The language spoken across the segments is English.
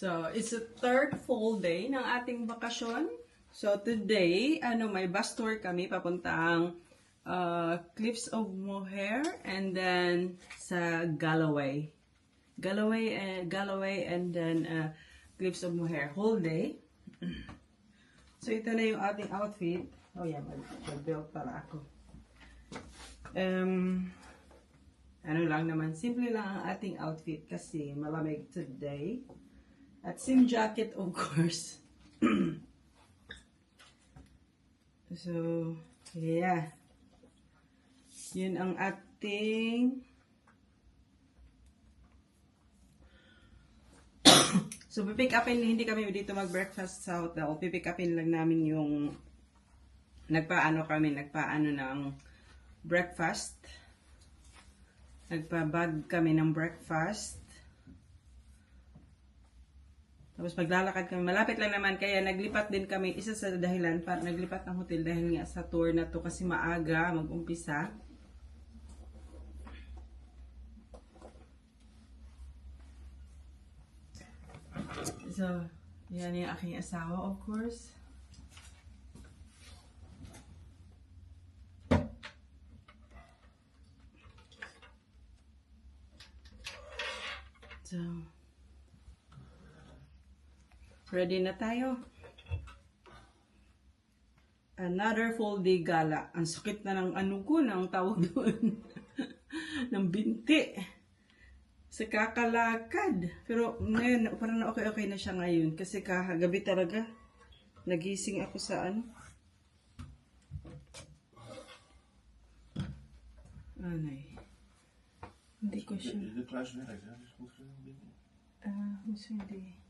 So, it's the third full day ng ating bakasyon. So, today, ano, may bus tour kami papuntang uh, Cliffs of Moher and then sa Galloway. Galloway and Galloway and then uh, Cliffs of Moher whole day. So, ito na yung ating outfit. Oh, yeah, mag- mag-belt para ako. Um, ano lang naman, simple lang ang ating outfit kasi malamig today. At same jacket, of course. so, yeah. Yun ang ating... so, pipick upin, hindi kami dito mag-breakfast sa hotel. Pipick upin lang namin yung... Nagpaano kami, nagpaano ng breakfast. Nagpa-bag kami ng breakfast. Tapos maglalakad kami. Malapit lang naman. Kaya naglipat din kami. Isa sa dahilan para naglipat ng hotel dahil nga sa tour na to kasi maaga mag-umpisa. So, yan yung aking asawa of course. So, Ready na tayo. Another full day gala. Ang sakit na ng ano ko, ng tawag doon. ng binti. Sa kakalakad. Pero ngayon, parang na okay-okay na siya ngayon. Kasi kahagabi talaga, nagising ako sa ano. Anay. Hindi ko siya. Je een beetje... Ah, uh, hindi.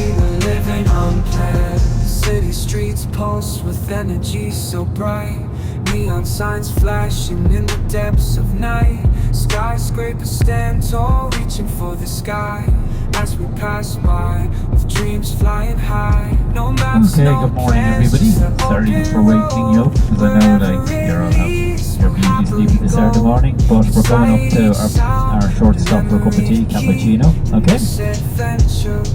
City streets pulse with energy so bright. Neon signs flashing in the depths of night. Skyscrapers stand tall, reaching for the sky. As we pass by, with dreams flying high. No maps, Okay, no good morning everybody. Sorry for waking you up because I know like you're all have, you're busy sleeping this the morning, but we're going up to our, our short stop for a cup of tea, cappuccino. Okay,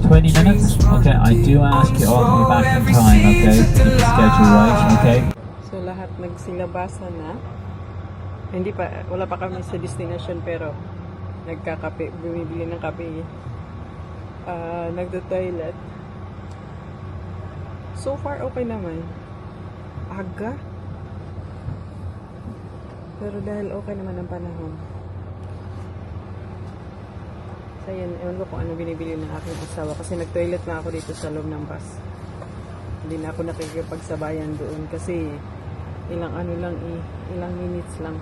20 minutes. Okay, I do ask you all to be back in time. Okay, keep the schedule right. Okay. So lahat nagsilabasan na. Hindi pa, wala pa kami sa destination pero nagkakape, bumibili ng kape. Uh, nagdo-toilet. So far okay naman. Aga. Pero dahil okay naman ang panahon. So yun, ewan ko kung ano binibili ng aking asawa kasi nag-toilet na ako dito sa loob ng bus. Hindi na ako nakikipagsabayan doon kasi ilang ano lang eh, ilang minutes lang.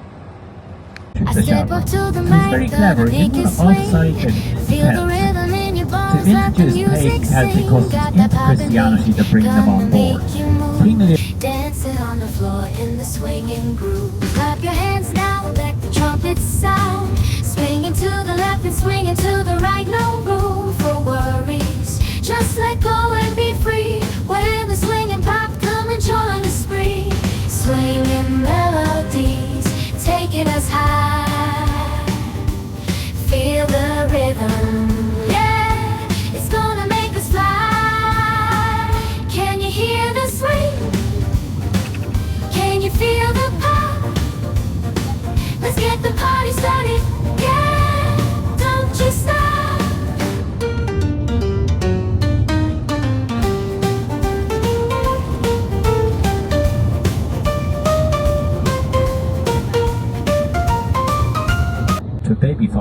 I the step up to the mic, You make can Feel the rhythm in your bones, let the music sing. Got that to bring them gonna make you move. On the floor in the swinging groove. Clap your hands now, let the trumpets sound. Swinging to the left and swinging to the right, no room for worries. Just let go and be free. When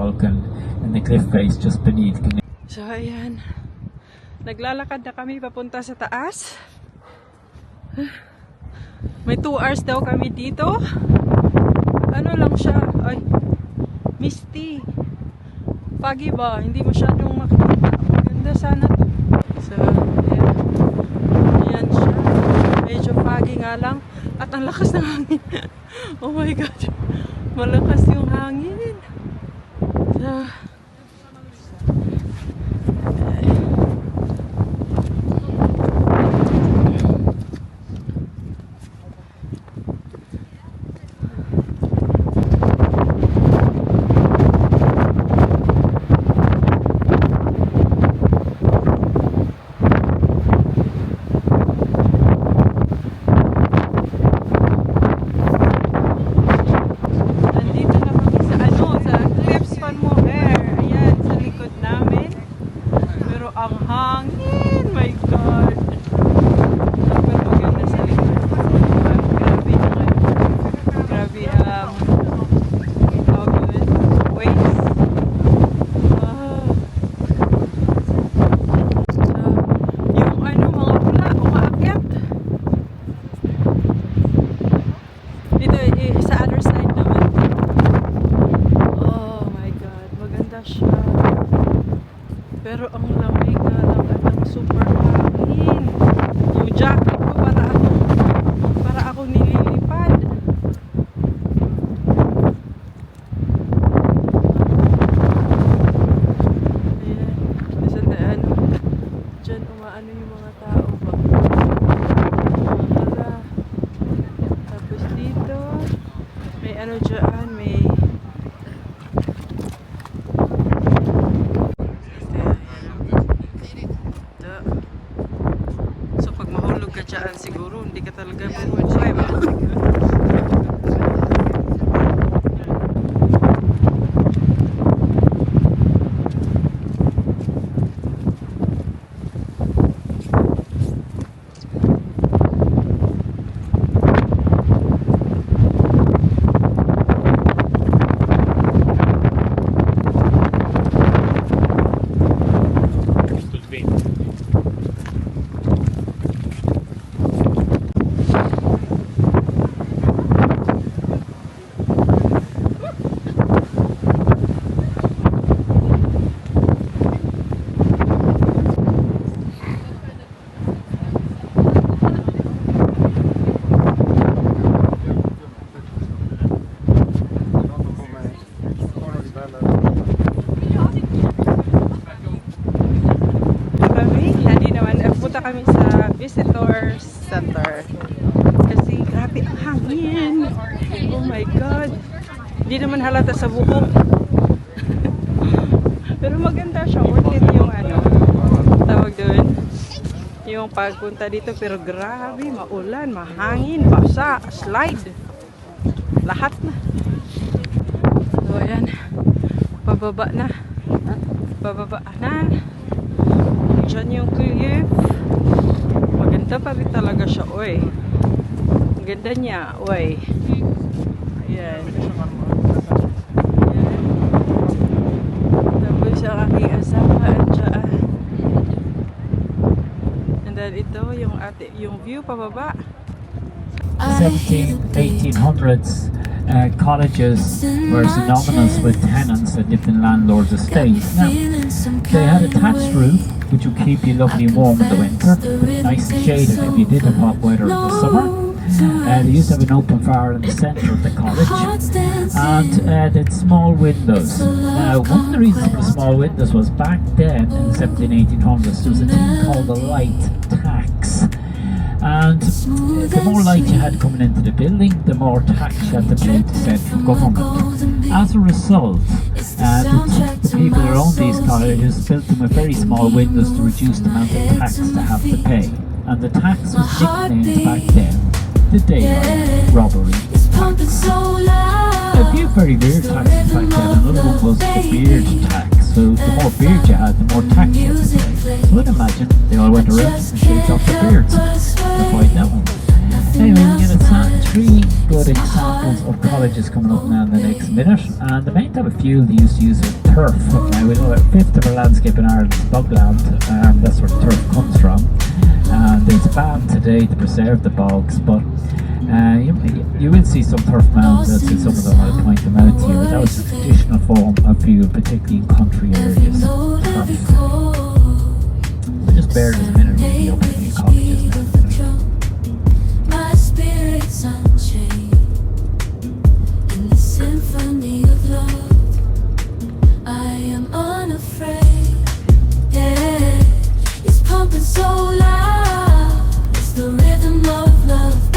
a baby falcon in the cliff face just beneath. So, ayan. Naglalakad na kami papunta sa taas. May 2 hours daw kami dito. Ano lang siya? Ay, misty. Foggy ba? Hindi masyadong makikita. Ganda sana to. So, ayan. lang. At ang lakas ng hangin. oh my God. Malakas yung hangin. So, halata sa buhok. Pero maganda siya. Worth it yung ano, tawag doon. Yung pagpunta dito. Pero grabe, maulan, mahangin, basa, slide. Lahat na. So ayan, pababa na. Pababa na. Diyan yung cliff. Maganda pa rin talaga siya, oy. Ang ganda niya, oy. Ayan. And then ito, yung, ate, yung view pababa. 17, 1800s, uh, cottages were synonymous with tenants at different landlords' estates. Now, they had a thatched roof, which would keep you lovely warm in the winter, but nice and shaded if you did have hot weather in the summer. Uh, they used to have an open fire in the centre of the cottage, and uh, they had small windows. Now, one of the reasons for the small windows was back then in the 17, 1800s, there was a thing called the light. And the more light you had coming into the building, the more tax you had to pay to central government. As a result, uh, the, the people who owned these cottages built them with very small windows to reduce the amount of tax they have to pay. And the tax was nicknamed back then the daylight robbery. It's pumping so loud. A few very weird taxes back then. Another one was the beard tax. So the more beard you had, the more tax you to pay. So I'd imagine they all went around and shaved off their beards to find that one. Anyway, we get a sa- three good examples of colleges coming up now in the next minute. And the main type of fuel they used to use was turf. Now we know that fifth of our landscape in Ireland is bogland, and um, that's where turf comes from. And there's a ban today to preserve the bogs, but uh, you, you, will see some turf mounds, and see some of them, I'll point them out to you, that was the traditional form of view, particularly in country areas. But just bear in your cottages now. so loud. It's the rhythm of love.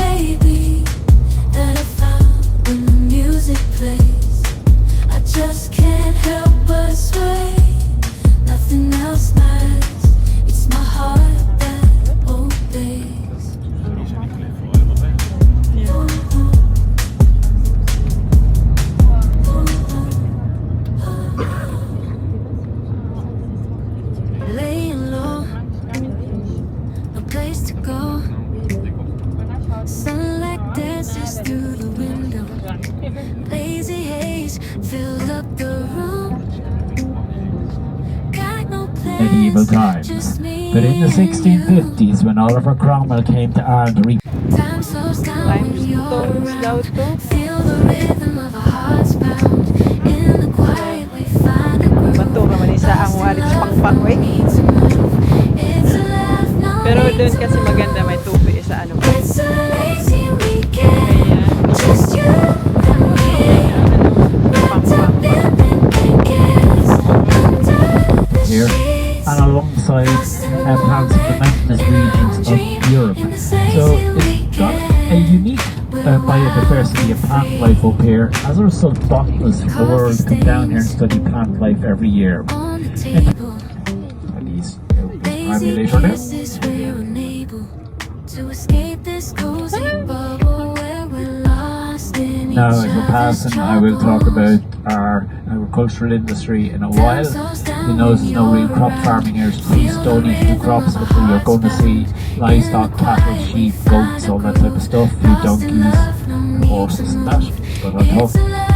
Medieval times. But in the 1650s, when Oliver Cromwell came to Ireland re- Time slows down when you're around. Feel the rhythm of our hearts pound. In the quiet, we find a groove. Bato man isa ang walit sa pangpang, wey. It's a laugh, no Pero doon kasi maganda may tupi sa ano. It's a lazy weekend. Just you and and parts of the mountainous regions of Europe. So it's got a unique uh, biodiversity of plant life up here. As a result, botanists from the world come down here and study plant life every year. On the table. At least, I'm Lazy really sure now. we're unable to escape this cozy bubble where we're lost Now, as we're passing, I will talk about our agricultural industry in a while. You know, there's no real crop farming here. so It's too stony to do crops, but you're going to see livestock, cattle, sheep, goats, all that type of stuff. You donkeys, horses, and that. But on top,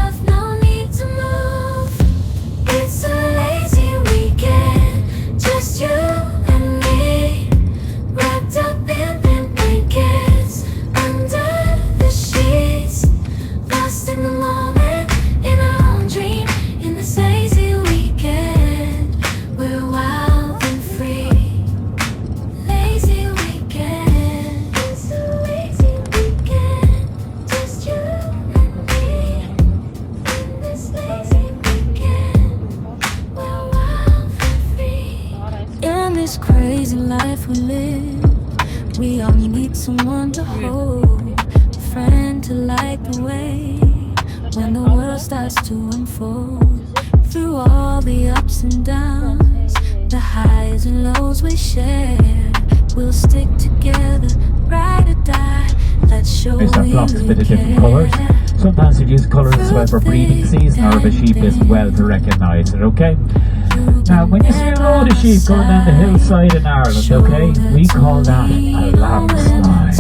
this crazy life we live, we all need someone to hold, a friend to light the way when the world starts to unfold. Through all the ups and downs, the highs and lows we share, we'll stick together, ride or die. Let's show there's we flocks a bit of different colours. Sometimes you use colours as well for breeding season, or if a sheep isn't well to recognise it, okay? Now, when you see a load of sheep going down the hillside in Ireland, okay, we call that a landslide.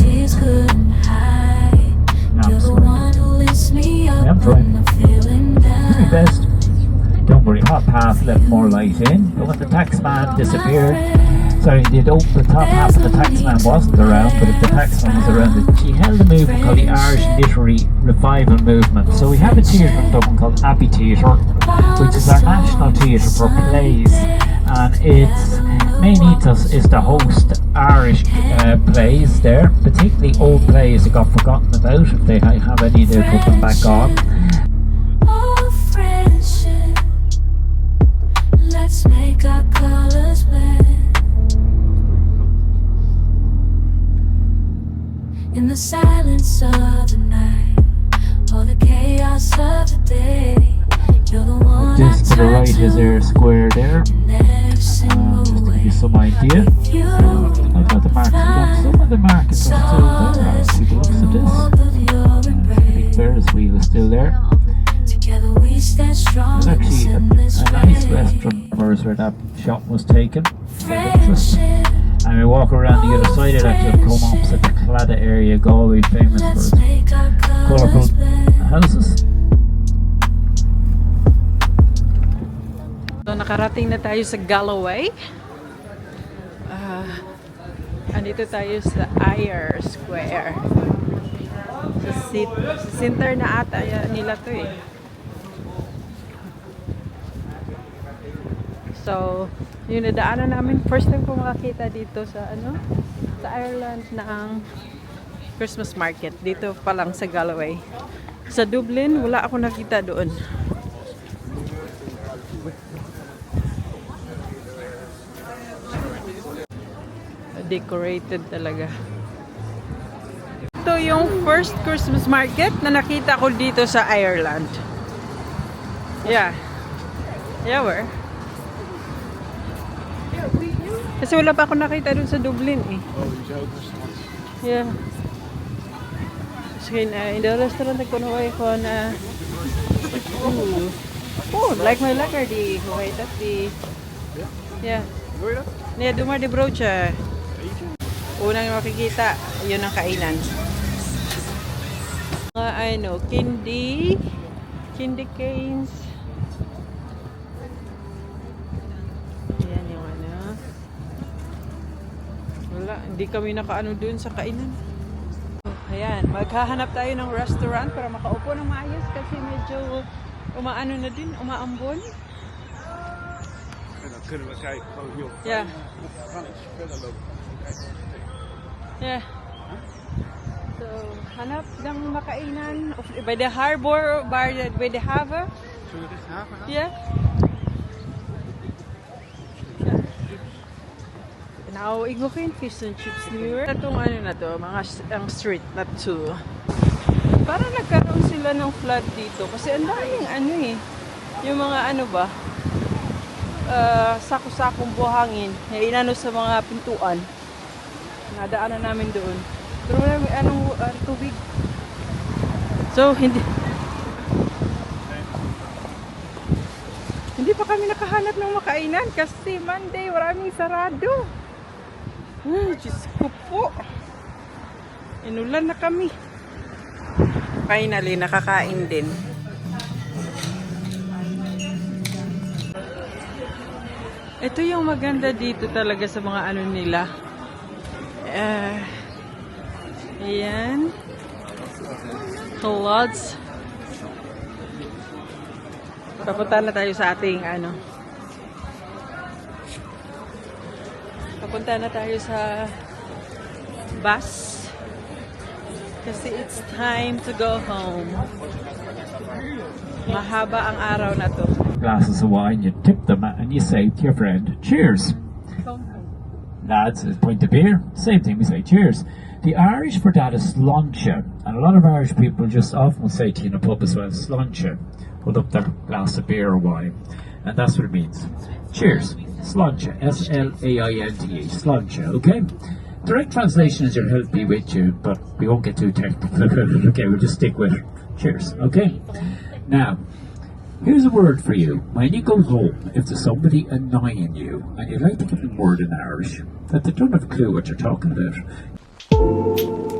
I'm feeling Do best. Don't worry, hot path let more light in. But when the tax man disappeared, sorry, the, op- the top half of the taxman wasn't around, but if the taxman was around, she held a movement called the Irish Literary Revival Movement. So we have a theatre in Dublin called Abbey Theatre, which is our national theatre for plays. And its main ethos is to host Irish uh, plays there, particularly old plays that got forgotten about. If they have any, they'll put them back on. Let's make our colors blend. In the silence of the night, or the chaos of the day, you're the one Just to the right is square there. to. Never sing Um, just to give you some idea. You I've got the markets done. Some of the markets are still there. Actually, the looks of this. your Big. Ferris wheel is still there. Together we stand strong There's actually a, a nice restaurant where that shot was taken. Interesting. Friendship, And we walk around the other side of that to come opposite the Claddagh area, Galway, famous for let's its make our colourful colors blend. houses. So, nakarating na tayo sa Galloway. Ah, andito tayo sa Ayer Square. Sa, sit, sa center na ata ya- nila to eh. So, yun nadaanan namin. First time ko makakita dito sa ano, sa Ireland na ang Christmas market. Dito pa lang sa Galloway. Sa Dublin, wala ako nakita doon. Decorated talaga. Ito yung first Christmas market na nakita ko dito sa Ireland. Yeah. Yeah, where? Kasi wala pa ako nakita dun sa Dublin eh. Oh, siya restaurant. Yeah. Sige na, in the restaurant ako na ko na... Ooh. Oh, like my lacquer di Hawaii that di... Yeah. Yeah, dumar di brocha. Unang makikita, yun ang kainan. Mga ano, candy, candy canes, hindi kami nakaano dun sa kainan. Ayan, maghahanap tayo ng restaurant para makaupo ng maayos kasi medyo umaano na din, umaambon. Yeah. Yeah. So, hanap ng makainan by the harbor, by the, by the harbor. Yeah. Nauig mo kayo fish and chips Year. Itong ano na to, mga ang street na to. Para nagkaroon sila ng flood dito. Kasi ang daming ano eh. Yung mga ano ba, ah, sako-sakong buhangin na inano sa mga pintuan. Nadaanan namin doon. Pero wala may anong ah, tubig. So, hindi... Hindi pa kami nakahanap ng makainan kasi Monday, maraming sarado. Ay, Diyos ko po. Inulan na kami. Finally, nakakain din. Ito yung maganda dito talaga sa mga ano nila. Eh, ayan. Clothes. Papunta na tayo sa ating ano. Papunta na tayo sa bus. Kasi it's time to go home. Mahaba ang araw na to. Glasses of wine, you tip them and you say to your friend, cheers. Lads, a pint of beer, same thing, we say cheers. The Irish for that is sláinte, and a lot of Irish people just often will say to you in a pub as well, sláinte, hold up their glass of beer or wine, and that's what it means. Cheers, sláinte, S-L-A-I-N-T-E, sláinte, okay? Direct translation is your health be with you, but we won't get too technical, okay, we'll just stick with cheers, okay? Now, Here's a word for you. When you go home, if there's somebody annoying you and you'd like to give them a word in Irish that they don't have a clue what you're talking about,